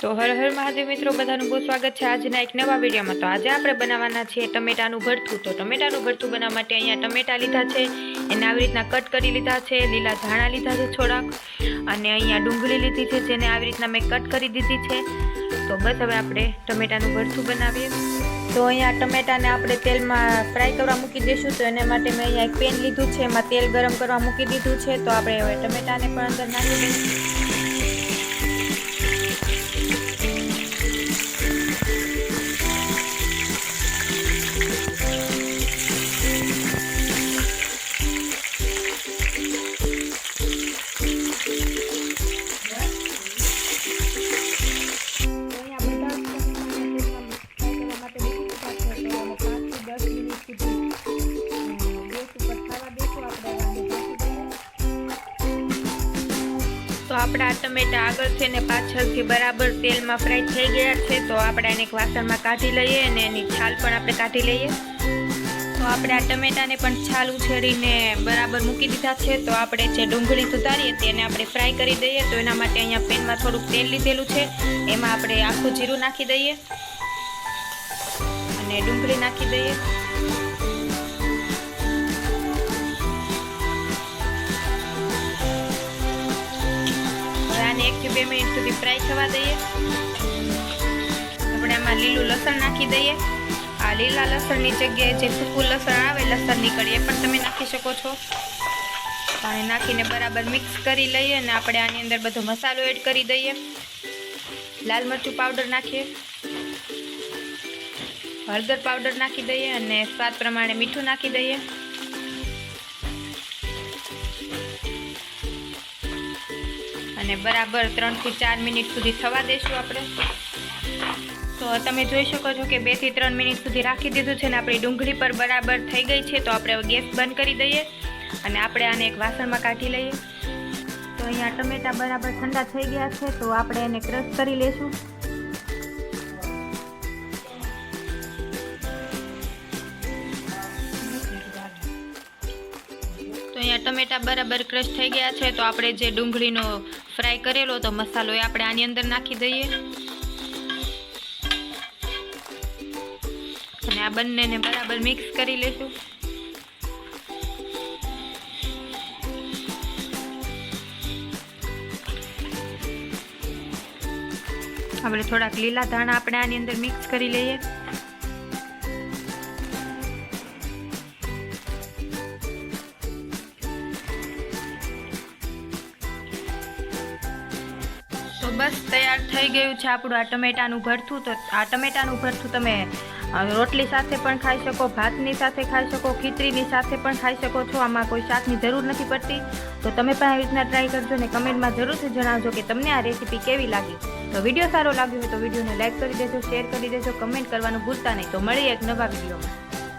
તો હર હર મહાદેવ મિત્રો, બધાનું બહુ સ્વાગત છે આજના એક નવા વિડીયોમાં. તો આજે આપણે બનાવવાના છીએ ટમેટાનું ભરથું. તો ટમેટાનું ભરથું બનાવવા માટે અહીંયા ટમેટા લીધા છે, એને આવી રીતના કટ કરી લીધા છે, લીલા ધાણા લીધા છે થોડાક, અને અહીંયા ડુંગળી લીધી છે, જેને આવી રીતના મેં કટ કરી દીધી છે. તો બસ હવે આપણે ટમેટાનું ભરથું બનાવીએ. તો અહીંયા ટમેટાને આપણે તેલમાં ફ્રાય કરવા મૂકી દઈશું. તો એના માટે મેં અહીંયા એક પેન લીધું છે, એમાં તેલ ગરમ કરવા મૂકી દીધું છે. તો આપણે હવે ટમેટાને પણ અંદર નાખી દઈશું આપણા ટમેટા આગળથી ને પાછળથી બરાબર તેલમાં ફ્રાય થઈ ગયા છે, તો આપણે એને એક વાસણમાં કાઢી લઈએ અને એની છાલ પણ આપણે કાઢી લઈએ. તો આપણે આ ટમેટાને પણ છાલ ઉછેરીને બરાબર મૂકી દીધા છે, તો આપણે જે ડુંગળી સુધારીએ તેને આપણે ફ્રાય કરી દઈએ. તો એના માટે અહીંયા પેનમાં થોડુંક તેલ લીધેલું છે, એમાં આપણે આખું જીરું નાખી દઈએ. અને ડુંગળી નાખી દઈએ. બે મિનિટ સુધી ફ્રાય થવા દઈએ. આપણે આમાં લીલું લસણ નાખી દઈએ. આ લીલા લસણની જગ્યાએ જે સૂકું લસણ આવે લસણ નીકળીએ. પણ તમે નાખી શકો છો. અને નાખીને બરાબર મિક્સ કરી લઈએ અને આપણે આની અંદર બધો મસાલો એડ કરી દઈએ. લાલ મરચું પાવડર નાખીએ. હળદર પાવડર નાખી દઈએ અને સ્વાદ પ્રમાણે મીઠું નાખી દઈએ. અને બરાબર ત્રણથી ચાર મિનિટ સુધી થવા દઈશું આપણે. તો તમે જોઈ શકો છો કે બેથી ત્રણ મિનિટ સુધી રાખી દીધું છે ને આપણી ડુંગળી પર બરાબર થઈ ગઈ છે, તો આપણે ગેસ બંધ કરી દઈએ અને આપણે આને એક વાસણમાં કાઢી લઈએ. તો અહીંયા ટમેટા બરાબર ઠંડા થઈ ગયા છે, તો આપણે એને ક્રશ કરી લઈશું ટમેટા બરાબર ક્રશ થઈ ગયા છે, તો આપણે જે ડુંગળીનો ફ્રાય કરેલો તો મસાલો એ આપણે આની અંદર નાખી દઈએ. અને આ બંનેને બરાબર મિક્સ કરી લઈશું આપણે થોડાક લીલા ધાણા આપણે આની અંદર મિક્સ કરી લઈએ. બસ તૈયાર થઈ ગયું છે આપણું આ ટમેટાનું ભરથું. તો આ ટમેટાનું ભરથું તમે રોટલી સાથે પણ ખાઈ શકો, ભાતની સાથે ખાઈ શકો, ખીચડીની સાથે પણ ખાઈ શકો છો. આમાં કોઈ શાકની જરૂર નથી પડતી. તો તમે પણ આવી રીતના ટ્રાય કરજો ને કમેન્ટમાં જરૂરથી જણાવજો કે તમને આ રેસીપી કેવી લાગી. તો વીડિયો સારો લાગ્યો હોય તો વિડીયોને લાઇક કરી દેજો શેર કરી દેજો કમેન્ટ કરવાનું ભૂલતા નહીં. તો મળીએ એક નવા વિડીયોમાં.